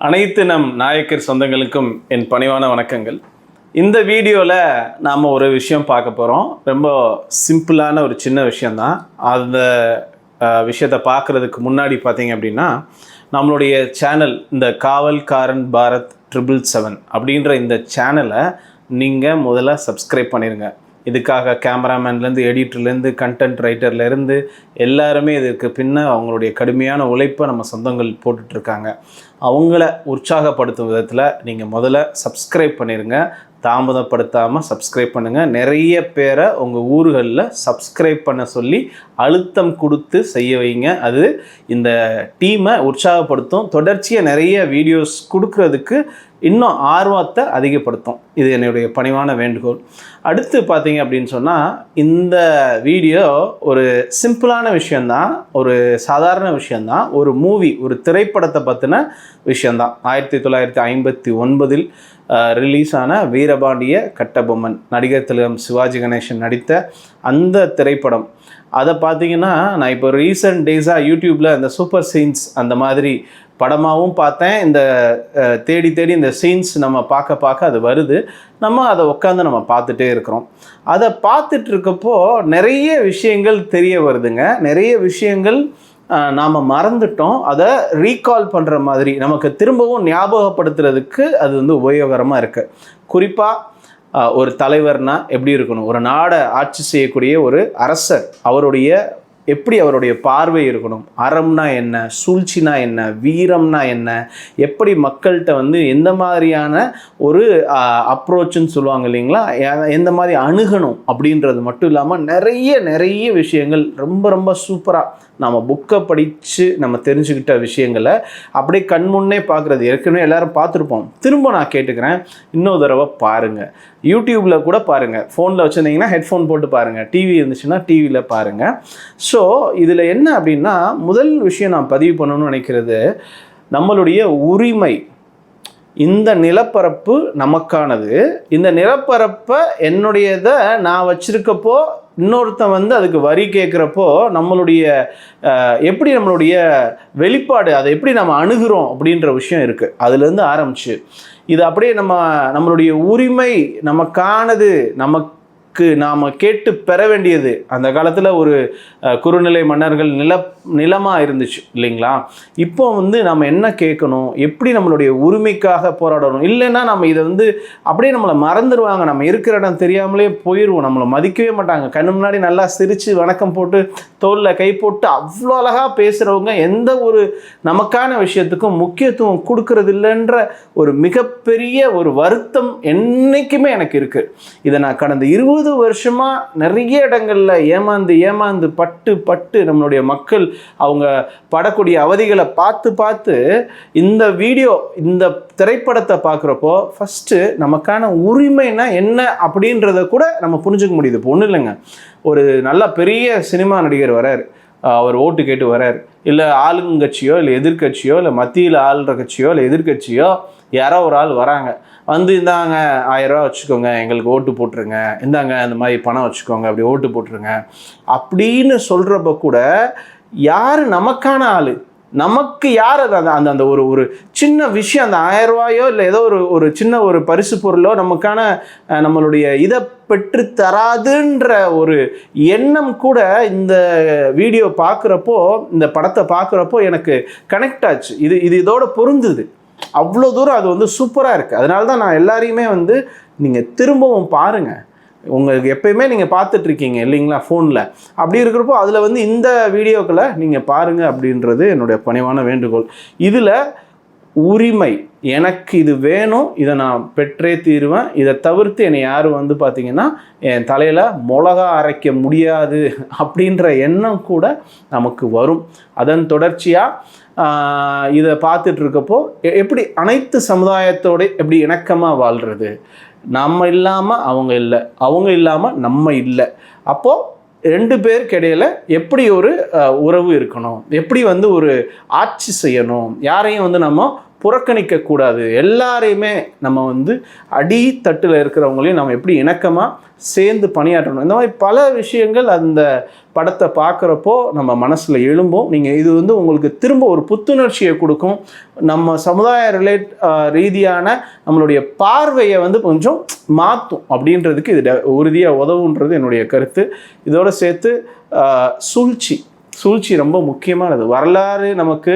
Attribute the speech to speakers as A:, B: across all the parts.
A: அனைத்து நம் நாயக்கர் சொந்தங்களுக்கும் என் பணிவான வணக்கங்கள். இந்த வீடியோவில் நாம் ஒரு விஷயம் பார்க்க போகிறோம் ரொம்ப சிம்பிளான ஒரு சின்ன விஷயந்தான் அந்த விஷயத்தை பார்க்குறதுக்கு முன்னாடி பார்த்தீங்க அப்படின்னா நம்மளுடைய சேனல் இந்த காவல்காரன் பாரத் ட்ரிபிள் செவன் அப்படின்ற இந்த சேனலை நீங்கள் முதல்ல சப்ஸ்கிரைப் பண்ணிடுங்க இதுக்காக கேமராமேன்லேருந்து எடிட்டர்லேருந்து கண்டென்ட் ரைட்டர்லேருந்து எல்லாருமே இதுக்கு பின்ன அவங்களுடைய கடுமையான உழைப்பை நம்ம சொந்தங்கள் போட்டுட்ருக்காங்க. அவங்கள உற்சாகப்படுத்தும் விதத்தில் நீங்கள் முதல்ல சப்ஸ்கிரைப் பண்ணிடுங்க தாமதப்படுத்தாமல் சப்ஸ்கிரைப் பண்ணுங்கள் நிறைய பேரை உங்கள் ஊர்களில் சப்ஸ்கிரைப் பண்ண சொல்லி அழுத்தம் கொடுத்து செய்ய வைங்க. அது இந்த டீமை உற்சாகப்படுத்தும். தொடர்ச்சியாக நிறைய வீடியோஸ் கொடுக்கறதுக்கு இன்னும் ஆர்வத்தை அதிகப்படுத்தும். இது என்னுடைய பணிவான வேண்டுகோள். அடுத்து பார்த்தீங்க அப்படின்னு சொன்னால் இந்த வீடியோ ஒரு சிம்பிளான விஷயந்தான் ஒரு சாதாரண விஷயந்தான் ஒரு மூவி ஒரு திரைப்படத்தை பற்றின விஷயந்தான் ஆயிரத்தி தொள்ளாயிரத்தி ஐம்பத்தி ஒன்பதில் ரிலீஸ் ஆன வீரபாண்டிய கட்டபொம்மன் நடிகர் திலகம் சிவாஜி கணேசன் நடித்த அந்த திரைப்படம். அதை பார்த்தீங்கன்னா நான் இப்போ ரீசெண்ட் டேஸாக யூடியூப்பில் அந்த சூப்பர் சீன்ஸ் அந்த மாதிரி படமாகவும் பார்த்தேன். இந்த தேடி தேடி இந்த சீன்ஸ் நம்ம பார்க்க பார்க்க அது வருது. நம்ம அதை உட்காந்து நம்ம பார்த்துட்டே இருக்கிறோம். அதை பார்த்துட்டு இருக்கப்போ நிறைய விஷயங்கள் தெரிய வருதுங்க. நிறைய விஷயங்கள் நாம் மறந்துட்டோம். அதை ரீகால் பண்ணுற மாதிரி நமக்கு திரும்பவும் ஞாபகப்படுத்துறதுக்கு அது வந்து உபயோகரமாக இருக்குது குறிப்பாக ஒரு தலைவர்னால் எப்படி இருக்கணும்? ஒரு நாடை ஆட்சி செய்யக்கூடிய ஒரு அரசர் அவருடைய எப்படி அவருடைய பார்வை இருக்கணும்? அறம்னா என்ன? சூழ்ச்சினா என்ன? வீரம்னா என்ன? எப்படி மக்கள்கிட்ட வந்து எந்த மாதிரியான ஒரு அப்ரோச்சுன்னு சொல்லுவாங்க இல்லைங்களா? எந்த மாதிரி அணுகணும் அப்படின்றது மட்டும் இல்லாமல் நிறைய நிறைய விஷயங்கள் ரொம்ப ரொம்ப சூப்பராக நம்ம புக்கை படித்து நம்ம தெரிஞ்சுக்கிட்ட விஷயங்களை அப்படியே கண்முன்னே பார்க்குறது. ஏற்கனவே எல்லோரும் பார்த்துருப்போம். திரும்ப நான் கேட்டுக்கிறேன். இன்னொரு தடவை பாருங்கள் யூடியூப்பில் கூட பாருங்கள் ஃபோனில் வச்சுருந்தீங்கன்னா ஹெட்ஃபோன் போட்டு பாருங்கள் டிவி இருந்துச்சுன்னா டிவியில் பாருங்கள் ஸோ ஸோ இதில் என்ன அப்படின்னா முதல் விஷயம் நான் பதிவு பண்ணணும்னு நினைக்கிறது நம்மளுடைய உரிமை இந்த நிலப்பரப்பு நமக்கானது. இந்த நிலப்பரப்பை என்னுடையதை நான் வச்சிருக்கப்போ இன்னொருத்தன் வந்து அதுக்கு வரி கேட்குறப்போ நம்மளுடைய எப்படி நம்மளுடைய வெளிப்பாடு அதை எப்படி நம்ம அணுகிறோம் அப்படின்ற விஷயம் இருக்குது அதுலேருந்து ஆரம்பிச்சு. இது அப்படியே நம்ம நம்மளுடைய உரிமை நமக்கானது நமக்கு நாம் கேட்டு பெற வேண்டியது. அந்த காலத்தில் ஒரு குறுநிலை மன்னர்கள் நில நிலமாக இருந்துச்சு இல்லைங்களா? இப்போ வந்து நம்ம என்ன கேட்கணும்? எப்படி நம்மளுடைய உரிமைக்காக போராடணும்? இல்லைன்னா நம்ம இதை வந்து அப்படியே நம்மளை மறந்துடுவாங்க நம்ம இருக்கிற இடம் தெரியாமலே போயிடுவோம் நம்மளை மதிக்கவே மாட்டாங்க. கண்ணு முன்னாடி நல்லா சிரித்து வணக்கம் போட்டு தோளில் கை போட்டு அவ்வளோ அழகாக பேசுகிறவங்க எந்த ஒரு நமக்கான விஷயத்துக்கும் முக்கியத்துவம் கொடுக்கறது இல்லைன்ற ஒரு மிகப்பெரிய ஒரு வருத்தம் என்றைக்குமே எனக்கு இருக்குது இதை நான் கடந்த இருபது வருஷமாக நிறைய இடங்களில் ஏமாந்து ஏமாந்து பட்டு பட்டு நம்மளுடைய மக்கள் அவங்க படக்கூடிய அவதிகளை பார்த்து பார்த்து இந்த வீடியோ இந்த திரைப்படத்தை பார்க்குறப்போ ஃபஸ்ட்டு நமக்கான உரிமைனா என்ன அப்படின்றத கூட நம்ம புரிஞ்சுக்க முடியுது. இப்போ ஒன்றும் இல்லைங்க. ஒரு நல்ல பெரிய சினிமா நடிகர் வரார். அவர் ஓட்டு கேட்டு வரார். இல்லை ஆளுங்கட்சியோ இல்லை எதிர்க்கட்சியோ இல்லை மத்தியில் ஆளுற கட்சியோ இல்லை எதிர்க்கட்சியோ யாரோ ஒரு ஆள் வராங்க. வந்து இந்தாங்க ஆயிரம் ரூபா வச்சுக்கோங்க எங்களுக்கு ஓட்டு போட்டுருங்க. இந்தாங்க இந்த மாதிரி பணம் வச்சுக்கோங்க அப்படி ஓட்டு போட்டுருங்க. அப்படின்னு சொல்கிறப்ப கூட யார் நமக்கான ஆள்? நமக்கு யார் அது? அந்த அந்த அந்த ஒரு ஒரு சின்ன விஷயம் அந்த ஆயிரம் ரூபாயோ இல்லை ஏதோ ஒரு ஒரு சின்ன ஒரு பரிசு பொருளோ நமக்கான நம்மளுடைய இதை பெற்று தராதுன்ற ஒரு எண்ணம் கூட இந்த வீடியோ பார்க்குறப்போ இந்த படத்தை பார்க்குறப்போ எனக்கு கனெக்ட் ஆச்சு. இது இது இதோட பொருந்துது. அவ்வளோ தூரம் அது வந்து சூப்பராக இருக்குது அதனால தான் நான் எல்லாரையுமே வந்து நீங்கள் திரும்பவும் பாருங்கள் உங்களுக்கு எப்பயுமே நீங்கள் பார்த்துட்ருக்கீங்க இல்லைங்களா ஃபோனில். அப்படி இருக்கிறப்போ அதில் வந்து இந்த வீடியோக்களை நீங்கள் பாருங்கள் அப்படின்றது என்னுடைய பணிவான வேண்டுகோள். இதில் உரிமை எனக்கு இது வேணும் இதை நான் பெற்றே தீருவேன். இதை தவிர்த்து என்னை யாரும் வந்து பார்த்திங்கன்னா என் தலையில் மிளகா அரைக்க முடியாது அப்படின்ற எண்ணம் கூட நமக்கு வரும். அதன் தொடர்ச்சியாக இதை பார்த்துட்டு இருக்கப்போ எப்படி அனைத்து சமுதாயத்தோட எப்படி இணக்கமாக வாழ்கிறது நம்ம இல்லாமல் அவங்க இல்லை அவங்க இல்லாமல் நம்ம இல்லை. அப்போது ரெண்டு பேருக்கு இடையில் எப்படி ஒரு உறவு இருக்கணும்? எப்படி வந்து ஒரு ஆட்சி செய்யணும்? யாரையும் வந்து நம்ம புறக்கணிக்கக்கூடாது. எல்லாரையுமே நம்ம வந்து அடித்தட்டில் இருக்கிறவங்களையும் நம்ம எப்படி இணக்கமாக சேர்ந்து பணியாற்றணும். இந்த மாதிரி பல விஷயங்கள் அந்த படத்தை பார்க்குறப்போ நம்ம மனசில் எழும்போம். நீங்கள் இது வந்து உங்களுக்கு திரும்ப ஒரு புத்துணர்ச்சியை கொடுக்கும். நம்ம சமுதாய ரிலேட் ரீதியான நம்மளுடைய பார்வையை வந்து கொஞ்சம் மாற்றும் அப்படின்றதுக்கு இது உறுதியாக உதவுன்றது என்னுடைய கருத்து. இதோடு சேர்த்து சூழ்ச்சி. சூழ்ச்சி ரொம்ப முக்கியமானது. வரலாறு நமக்கு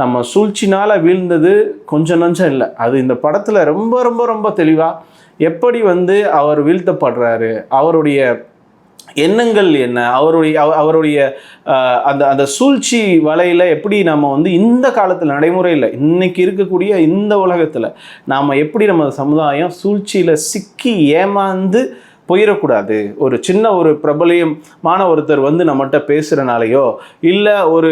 A: நம்ம சூழ்ச்சினால் வீழ்ந்தது கொஞ்சம் நஞ்சம் இல்லை. அது இந்த படத்தில் ரொம்ப ரொம்ப ரொம்ப தெளிவாக எப்படி வந்து அவர் வீழ்த்தப்படுறாரு அவருடைய எண்ணங்கள் என்ன அவருடைய அவ- அவருடைய அந்த அந்த சூழ்ச்சி வலையில் எப்படி நம்ம வந்து இந்த காலத்தில் நடைமுறையில் இன்றைக்கி இருக்கக்கூடிய இந்த உலகத்தில் நாம் எப்படி நம்ம சமுதாயம் சூழ்ச்சியில் சிக்கி ஏமாந்து போயிடக்கூடாது ஒரு சின்ன ஒரு பிரபலியமான ஒருத்தர் வந்து நம்மகிட்ட பேசுகிறனாலையோ இல்லை ஒரு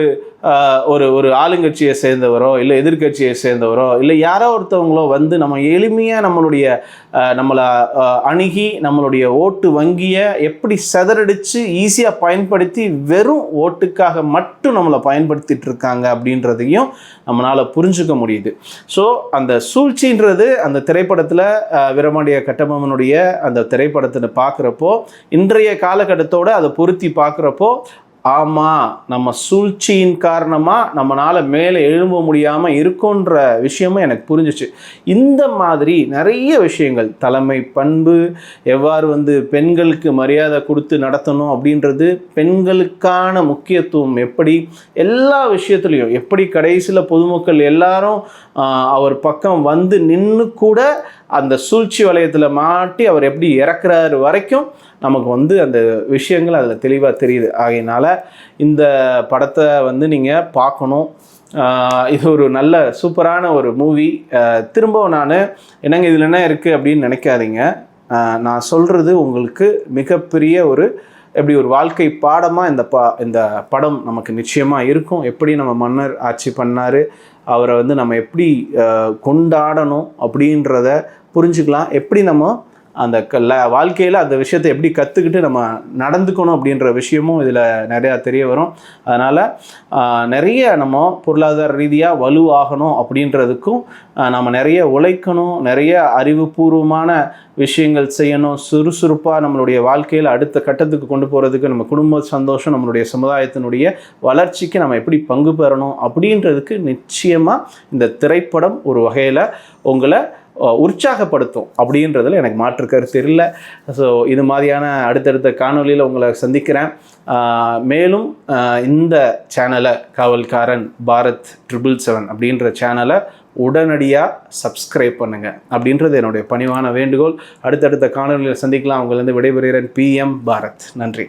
A: ஒரு ஒரு ஆளுங்கட்சியை சேர்ந்தவரோ இல்லை எதிர்க்கட்சியை சேர்ந்தவரோ இல்லை யாரோ ஒருத்தவங்களோ வந்து நம்ம எளிமையாக நம்மளுடைய நம்மளை அணுகி நம்மளுடைய ஓட்டு வங்கியை எப்படி செதறடித்து ஈஸியாக பயன்படுத்தி வெறும் ஓட்டுக்காக மட்டும் நம்மளை பயன்படுத்திட்டு இருக்காங்க அப்படின்றதையும் நம்மளால் புரிஞ்சுக்க முடியுது. ஸோ அந்த சூழ்ச்சின்றது அந்த திரைப்படத்தில் விரமாண்டிய கட்டபொம்மனுடைய அந்த திரைப்படத்தை பார்க்குறப்போ இன்றைய காலகட்டத்தோடு அதை பொருத்தி பார்க்குறப்போ ஆமாம் நம்ம சூழ்ச்சியின் காரணமாக நம்மளால் மேலே எழும்ப முடியாமல் இருக்கோன்ற விஷயமும் எனக்கு புரிஞ்சிச்சு. இந்த மாதிரி நிறைய விஷயங்கள் தலைமை பண்பு எவ்வாறு வந்து பெண்களுக்கு மரியாதை கொடுத்து நடத்தணும் அப்படின்றது பெண்களுக்கான முக்கியத்துவம் எப்படி எல்லா விஷயத்துலையும் எப்படி கடைசியில் பொதுமக்கள் எல்லாரும் அவர் பக்கம் வந்து நின்று கூட அந்த சூழ்ச்சி வளையத்தில் மாட்டி அவர் எப்படி இறக்குறாரு வரைக்கும் நமக்கு வந்து அந்த விஷயங்கள் அதில் தெளிவாக தெரியுது. ஆகையினால இந்த படத்தை வந்து நீங்கள் பார்க்கணும். இது ஒரு நல்ல சூப்பரான ஒரு மூவி. திரும்பவும் நான் என்னங்க இதில் என்ன இருக்குது அப்படின்னு நினைக்காதீங்க. நான் சொல்கிறது உங்களுக்கு மிகப்பெரிய ஒரு எப்படி ஒரு வாழ்க்கை பாடமாக இந்த பா இந்த படம் நமக்கு நிச்சயமாக இருக்கும். எப்படி நம்ம மன்னர் ஆட்சி பண்ணார் அவரை வந்து நம்ம எப்படி கொண்டாடணும் அப்படின்றத புரிஞ்சுக்கலாம். எப்படி நம்ம அந்த கல்ல வாழ்க்கையில் அந்த விஷயத்தை எப்படி கற்றுக்கிட்டு நம்ம நடந்துக்கணும் அப்படின்ற விஷயமும் இதில் நிறையா தெரிய வரும். அதனால் நிறைய நம்ம பொருளாதார ரீதியாக வலுவாகணும் அப்படின்றதுக்கும் நம்ம நிறைய உழைக்கணும் நிறைய அறிவுபூர்வமான விஷயங்கள் செய்யணும் சுறுசுறுப்பாக நம்மளுடைய வாழ்க்கையில் அடுத்த கட்டத்துக்கு கொண்டு போகிறதுக்கு நம்ம குடும்ப சந்தோஷம் நம்மளுடைய சமுதாயத்தினுடைய வளர்ச்சிக்கு நம்ம எப்படி பங்கு பெறணும் அப்படின்றதுக்கு நிச்சயமாக இந்த திரைப்படம் ஒரு வகையில் உங்களை உற்சாகப்படுத்தும் அப்படின்றதுல எனக்கு மாற்று கருத்து இல்லை ஸோ இது மாதிரியான அடுத்தடுத்த காணொலியில் உங்களை சந்திக்கிறேன். மேலும் இந்த சேனலை காவல்காரன் பாரத் ட்ரிபிள் செவன் அப்படின்ற சேனலை உடனடியாக சப்ஸ்கிரைப் பண்ணுங்கள் அப்படின்றது என்னுடைய பணிவான வேண்டுகோள். அடுத்தடுத்த காணொளியில் சந்திக்கலாம். உங்களிருந்து விடைபெறுகிறேன். பிஎம் பாரத். நன்றி.